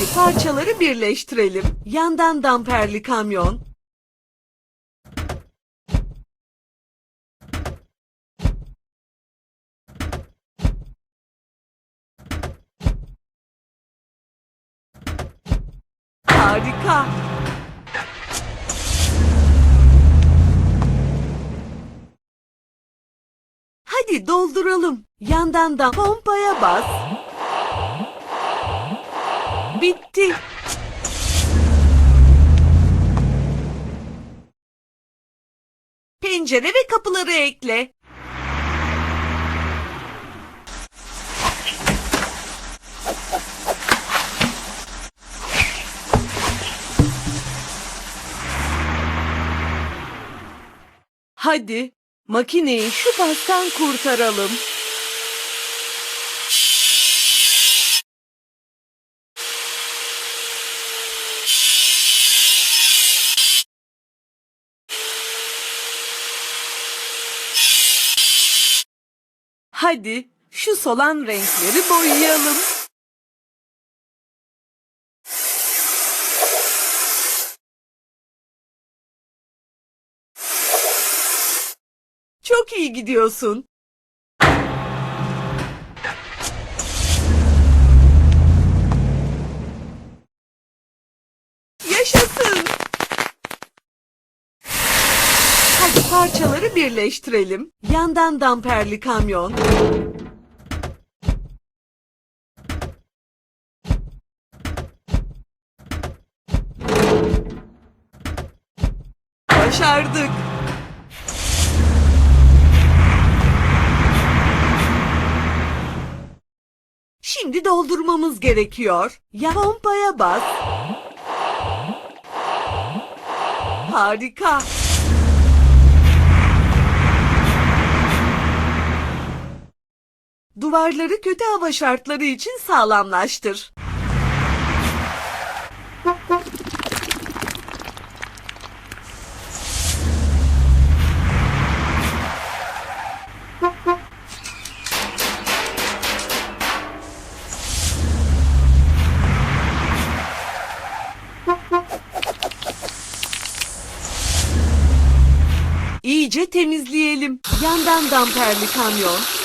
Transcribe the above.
Hadi parçaları birleştirelim. Yandan damperli kamyon. Harika. Hadi dolduralım. Yandan da pompaya bas. Pencere ve kapıları ekle. Hadi makineyi şu pastan kurtaralım. Hadi şu solan renkleri boyayalım. Çok iyi gidiyorsun. Yaşasın. Hadi parçaları birleştirelim. Yandan damperli kamyon. Başardık. Şimdi doldurmamız gerekiyor. Ya pompaya bas. Harika. Duvarları kötü hava şartları için sağlamlaştır. İyice temizleyelim. Yandan damperli kamyon.